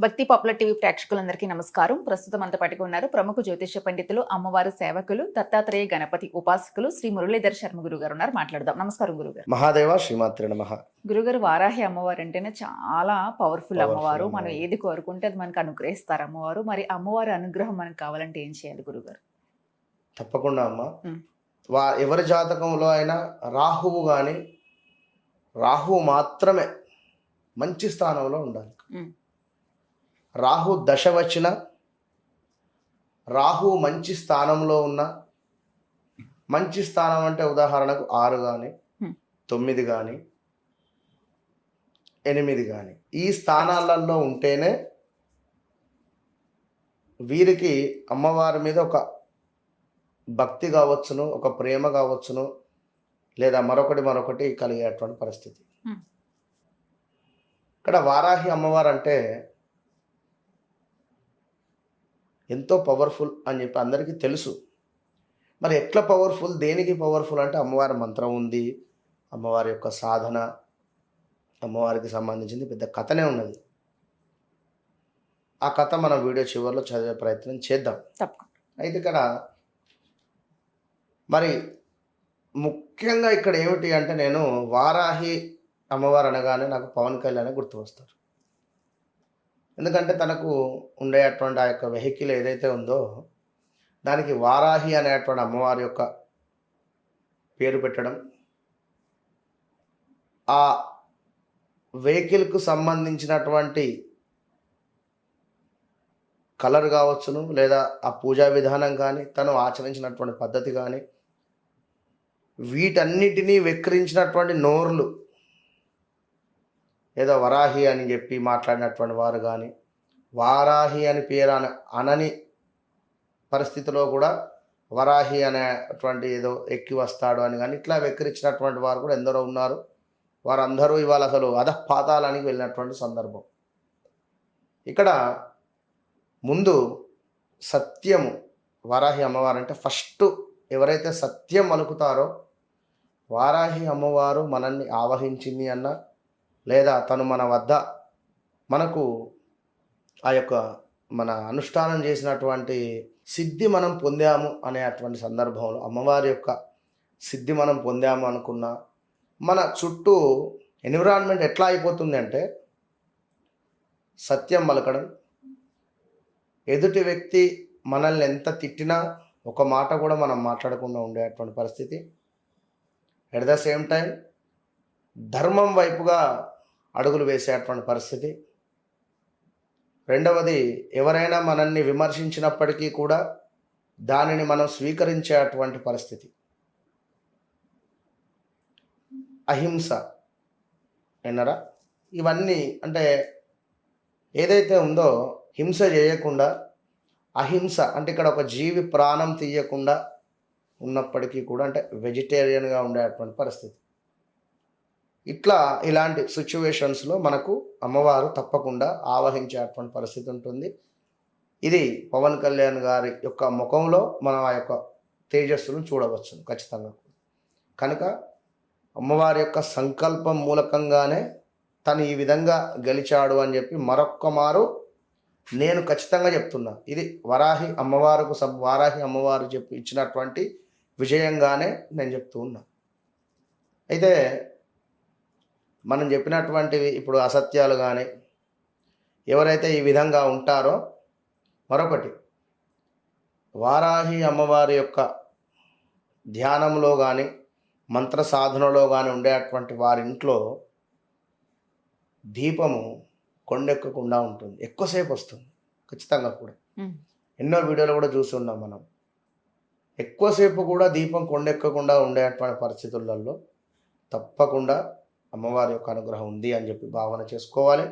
భక్తి popular TV ప్రేక్షకులందరికీ నమస్కారం. ప్రస్తుతం అంత పట్టుకు ఉన్నారు ప్రముఖ జ్యోతిష పండితులు అమ్మవారి సేవకులు దత్తాత్రేయ గణపతి ఉపాసకులు శ్రీ మురళీధర్ శర్మ గురువు గారు ఉన్నారు. మాట్లాడదాం. నమస్కారం గురుగారు. మహాదేవ శ్రీమాత్రి నమ. గురుగారు వారాహి అమ్మవారు అంటేనే చాలా పవర్ఫుల్ అమ్మవారు. మనం. ఏది కోరుకుంటే అది మనకు అనుగ్రహిస్తారు అమ్మవారు. మరి అమ్మవారి అనుగ్రహం మనకు కావాలంటే ఏం చేయాలి గురుగారు? తప్పకుండా అమ్మ. వా ఎవరి జాతకంలో అయినా రాహువు కానీ రాహువు మాత్రమే మంచి స్థానంలో ఉండాలి. రాహు దశ వచ్చిన రాహు మంచి స్థానంలో ఉన్న మంచి స్థానం అంటే ఉదాహరణకు ఆరు కానీ. తొమ్మిది కానీ ఎనిమిది కానీ ఈ స్థానాలలో ఉంటేనే వీరికి అమ్మవారి మీద ఒక భక్తి కావచ్చును ఒక ప్రేమ కావచ్చును లేదా మరొకటి మరొకటి కలిగేటువంటి పరిస్థితి. ఇక్కడ వారాహి అమ్మవారు అంటే ఎంతో పవర్ఫుల్ అని చెప్పి అందరికీ తెలుసు. మరి ఎట్లా పవర్ఫుల్? దేనికి పవర్ఫుల్ అంటే అమ్మవారి మంత్రం ఉంది. అమ్మవారి యొక్క సాధన అమ్మవారికి సంబంధించింది పెద్ద కథనే ఉన్నది. ఆ కథ మనం వీడియో చివరిలో చదివే ప్రయత్నం చేద్దాం. అయితే ఇక్కడ మరి ముఖ్యంగా ఇక్కడ ఏమిటి అంటే నేను వారాహి అమ్మవారు అనగానే నాకు పవన్ కళ్యాణ్ గుర్తు వస్తారు ఎందుకంటే తనకు ఉండేటువంటి ఆ యొక్క వెహికల్ ఏదైతే ఉందో దానికి వారాహి అనేటువంటి అమ్మవారి యొక్క పేరు పెట్టడం ఆ వెహికల్కు సంబంధించినటువంటి కలర్ కావచ్చును లేదా ఆ పూజా విధానం కానీ తను ఆచరించినటువంటి పద్ధతి కానీ వీటన్నిటినీ వెక్కిరించినటువంటి నోర్లు ఏదో వరాహి అని చెప్పి మాట్లాడినటువంటి వారు కానీ వారాహి అని పేరు అన అనని పరిస్థితిలో కూడా వరాహి అనేటువంటి ఏదో ఎక్కి వస్తాడు అని కానీ ఇట్లా వెక్కిరించినటువంటి వారు కూడా ఎందరో ఉన్నారు. వారందరూ ఇవాళ అసలు అధపాతాలానికి వెళ్ళినటువంటి సందర్భం. ఇక్కడ ముందు సత్యము వారాహి అమ్మవారు అంటే ఫస్ట్ ఎవరైతే సత్యం అలుకుతారో వారాహి అమ్మవారు మనల్ని ఆవహించింది అన్న లేదా తను మన వద్ద మనకు ఆ యొక్క మన అనుష్ఠానం చేసినటువంటి సిద్ధి మనం పొందాము అనేటువంటి సందర్భంలో అమ్మవారి యొక్క సిద్ధి మనం పొందాము అనుకున్న మన చుట్టూ ఎన్విరాన్మెంట్ ఎట్లా అయిపోతుంది అంటే సత్యం పలకడం. ఎదుటి వ్యక్తి మనల్ని ఎంత తిట్టినా ఒక మాట కూడా మనం మాట్లాడకుండా ఉండేటువంటి పరిస్థితి. ఎట్ ద సేమ్ టైం ధర్మం వైపుగా అడుగులు వేసేటువంటి పరిస్థితి. రెండవది ఎవరైనా మనల్ని విమర్శించినప్పటికీ కూడా దానిని మనం స్వీకరించేటువంటి పరిస్థితి. అహింస. విన్నరా? ఇవన్నీ అంటే ఏదైతే ఉందో హింస చేయకుండా అహింస అంటే ఇక్కడ ఒక జీవి ప్రాణం తీయకుండా ఉన్నప్పటికీ కూడా అంటే వెజిటేరియన్గా ఉండేటువంటి పరిస్థితి. ఇట్లా ఇలాంటి సిచ్యువేషన్స్లో మనకు అమ్మవారు తప్పకుండా ఆవహించేటువంటి పరిస్థితి ఉంటుంది. ఇది పవన్ కళ్యాణ్ గారి యొక్క ముఖంలో మనం ఆ యొక్క తేజస్సును చూడవచ్చు ఖచ్చితంగా. కనుక అమ్మవారి యొక్క సంకల్పం మూలకంగానే తను ఈ విధంగా గెలిచాడు అని చెప్పి మరొక్క మారు నేను ఖచ్చితంగా చెప్తున్నా. ఇది వరాహి అమ్మవారుకు సబ్ వారాహి అమ్మవారు చెప్పి ఇచ్చినటువంటి విజయంగానే నేను చెప్తూ ఉన్నా. అయితే మనం చెప్పినటువంటివి ఇప్పుడు అసత్యాలు కానీ ఎవరైతే ఈ విధంగా ఉంటారో మరొకటి వారాహి అమ్మవారి యొక్క ధ్యానంలో కానీ మంత్ర సాధనలో కానీ ఉండేటువంటి వారి ఇంట్లో దీపము కొండెక్కకుండా ఉంటుంది. ఎక్కువసేపు వస్తుంది. ఖచ్చితంగా కూడా. ఎన్నో వీడియోలు కూడా చూస్తున్నాం మనం. ఎక్కువసేపు కూడా దీపం కొండెక్కకుండా ఉండేటువంటి పరిస్థితులలో తప్పకుండా అమ్మవారి యొక్క అనుగ్రహం ఉంది అని చెప్పి భావన చేసుకోవాలి.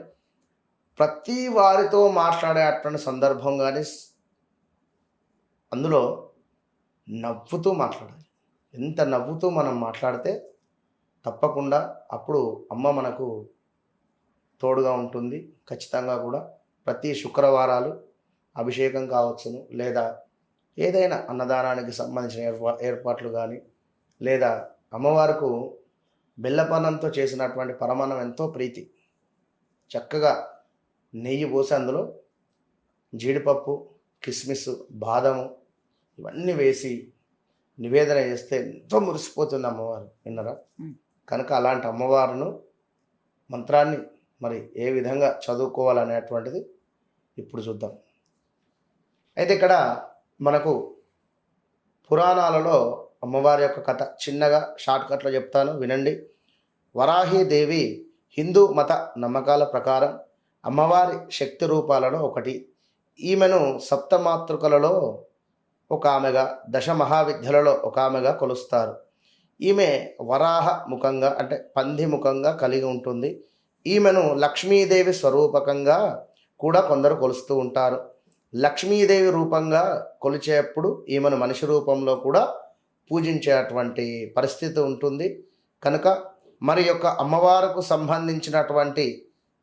ప్రతి వారితో మాట్లాడేటువంటి సందర్భం కానీ అందులో నవ్వుతూ మాట్లాడాలి. ఎంత నవ్వుతూ మనం మాట్లాడితే తప్పకుండా అప్పుడు అమ్మ మనకు తోడుగా ఉంటుంది. ఖచ్చితంగా కూడా ప్రతి శుక్రవారాలు అభిషేకం కావచ్చును. లేదా ఏదైనా అన్నదానానికి సంబంధించిన ఏర్పా ఏర్పాట్లు కానీ లేదా అమ్మవారికి బెల్లపన్నంతో చేసినటువంటి పరమాన్నం ఎంతో ప్రీతి. చక్కగా నెయ్యి పోసి అందులో జీడిపప్పు కిస్మిస్ బాదము ఇవన్నీ వేసి నివేదన చేస్తే ఎంతో మురిసిపోతుంది అమ్మవారు. విన్నరా. కనుక అలాంటి అమ్మవారును మంత్రాన్ని మరి ఏ విధంగా చదువుకోవాలనేటువంటిది ఇప్పుడు చూద్దాం. అయితే ఇక్కడ మనకు పురాణాలలో అమ్మవారి యొక్క కథ చిన్నగా షార్ట్కట్లో చెప్తాను వినండి. వరాహీదేవి హిందూ మత నమ్మకాల ప్రకారం అమ్మవారి శక్తి రూపాలలో ఒకటి. ఈమెను సప్తమాతృకలలో ఒక ఆమెగా దశ మహావిద్యలలో ఒక ఆమెగా కొలుస్తారు. ఈమె వరాహ ముఖంగా అంటే పంది ముఖంగా కలిగి ఉంటుంది. ఈమెను లక్ష్మీదేవి స్వరూపకంగా కూడా కొందరు కొలుస్తూ ఉంటారు. లక్ష్మీదేవి రూపంగా కొలిచేప్పుడు ఈమెను మనిషి రూపంలో కూడా పూజించేటువంటి పరిస్థితి ఉంటుంది. కనుక మరి యొక్క అమ్మవారుకు సంబంధించినటువంటి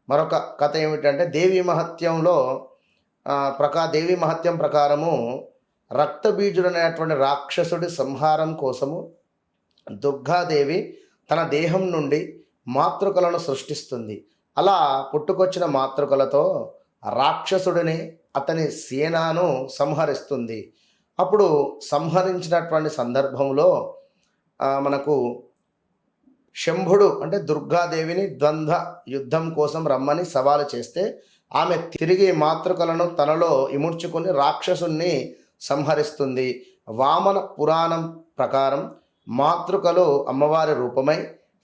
మరొక కథ ఏమిటంటే దేవి మహత్యంలో ప్రకా దేవి మహత్యం ప్రకారము రక్తబీజుడు అనేటువంటి రాక్షసుడి సంహారం కోసము దుర్గాదేవి తన దేహం నుండి మాతృకలను సృష్టిస్తుంది. అలా పుట్టుకొచ్చిన మాతృకలతో రాక్షసుడిని అతని సేనాను సంహరిస్తుంది. అప్పుడు సంహరించినటువంటి సందర్భంలో మనకు శంభుడు అంటే దుర్గాదేవిని ద్వంద్వ యుద్ధం కోసం రమ్మని సవాలు చేస్తే ఆమె తిరిగి మాతృకలను తనలో ఇముడ్చుకొని రాక్షసుణ్ణి సంహరిస్తుంది. వామన పురాణం ప్రకారం మాతృకలు అమ్మవారి రూపమై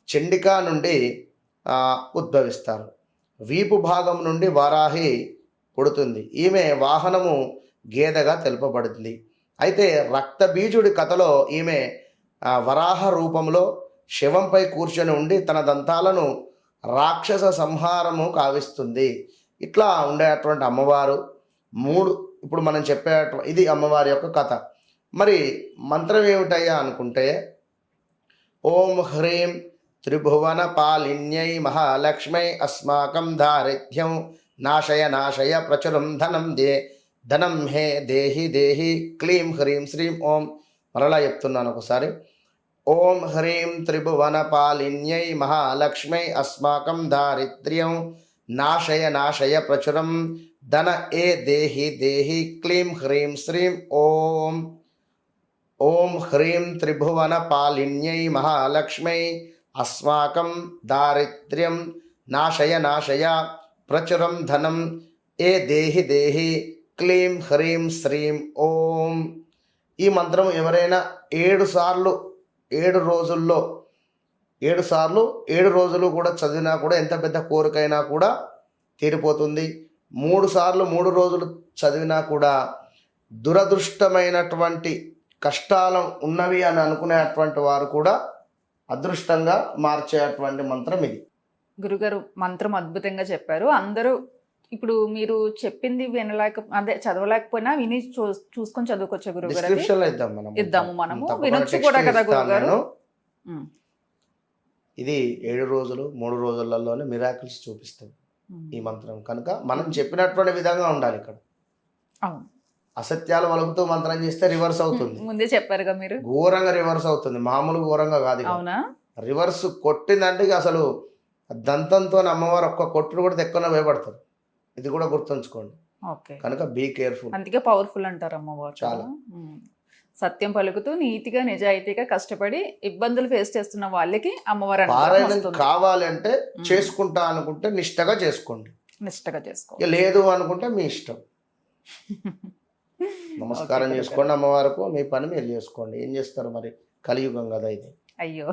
చండికా నుండి ఉద్భవిస్తారు. వీపు భాగం నుండి వారాహి పుడుతుంది. ఈమె వాహనము గేదెగా తెలుపబడుతుంది. అయితే రక్తబీజుడి కథలో ఈమె వరాహ రూపంలో శివంపై కూర్చొని ఉండి తన దంతాలను రాక్షస సంహారము కావిస్తుంది. ఇట్లా ఉండేటువంటి అమ్మవారు మూడు ఇప్పుడు మనం చెప్పే ఇది అమ్మవారి యొక్క కథ. మరి మంత్రం ఏమిటయ్యా అనుకుంటే ఓం హ్రీం త్రిభువన పాలిన్యై మహాలక్ష్మై అస్మాకం దారిద్ర్యం నాశయ నాశయ ప్రచురం ధనం దే ధనం హే దేహి దేహి క్లీం హ్రీం శ్రీం ఓం. మరలా చెప్తున్నాను ఒకసారి. ఓం హ్రీం త్రిభువన పాలిన్యై మహాలక్ష్మై అస్మాకం దారిద్ర్యం నాశయ నాశయ ప్రచురం. ధన ఏ దేహి దేహి క్లీం హ్రీం శ్రీం ఓం. ఓం హ్రీం త్రిభువన పాలిన్యై మహాలక్ష్మై అస్మాకం దారిద్ర్యం నాశయ నాశయ ప్రచురం ధనం ఏ దేహి దేహి క్లీం హ్రీం శ్రీం ఓం. ఈ మంత్రం ఎవరైనా ఏడు సార్లు ఏడు రోజుల్లో ఏడు సార్లు ఏడు రోజులు కూడా చదివినా కూడా ఎంత పెద్ద కోరికైనా కూడా తీరిపోతుంది. మూడు సార్లు మూడు రోజులు చదివినా కూడా దురదృష్టమైనటువంటి కష్టాలు ఉన్నవి అని అనుకునేటువంటి వారు కూడా అదృష్టంగా మార్చేటువంటి మంత్రం ఇది. గురుగారు మంత్రం అద్భుతంగా చెప్పారు. అందరూ ఇప్పుడు మీరు చెప్పింది వినలేక అదే చదవలేకపోయినా విని చూసుకొని చదువుకోవచ్చు గురుగారు ఇద్దాము మనము. వినొచ్చు కూడా కదా గురుగారు? ఇది ఏడు రోజులు మూడు రోజులలోనే మిరాకిల్స్ చూపిస్తుంది ఈ మంత్రం. కనుక మనం చెప్పినటువంటి విధంగా ఉండాలి ఇక్కడ. అవును. అసత్యాలు వలుపుతూ మంత్రం చేస్తే రివర్స్ అవుతుంది. ముందే చెప్పారుగా మీరు. ఘోరంగా రివర్స్ అవుతుంది. మామూలు ఘోరంగా కాదు. అవునా? రివర్స్ కొట్టిందంటే అసలు దంతంతో అమ్మవారు ఒక్క కొట్టుడు కూడా తెక్కున భయపడతారు. ఇది కూడా గుర్తుంచుకోండి. ఓకే. కనుక బీ కేర్ఫుల్ అందుకే పవర్ఫుల్ అంటారు అమ్మవారు చాలా. సత్యం పలుకుతూ నీతిగా నిజాయితీగా కష్టపడి ఇబ్బందులు ఫేస్ చేస్తున్న వాళ్ళకి అమ్మవారు పారాయణం. కావాలి అంటే. చేసుకుంటా అనుకుంటే నిష్టగా చేసుకోండి. నిష్టగా చేసుకో. లేదు అనుకుంటే మీ ఇష్టం. నమస్కారం చేసుకోండి అమ్మవారికి మీ పని మీరు చేసుకోండి. ఏం చేస్తారు మరి? కలియుగం కదా ఇది. అయ్యో.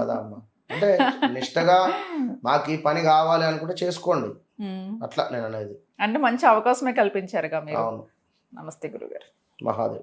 కదా అమ్మ. అంటే నిష్టగా మాకు ఈ పని కావాలి అనుకుంటే చేసుకోండి. అట్లా నేను అనేది అంటే మంచి అవకాశమే కల్పించారుగా మీరు. నమస్తే గురుగారు. మహాదేవ్.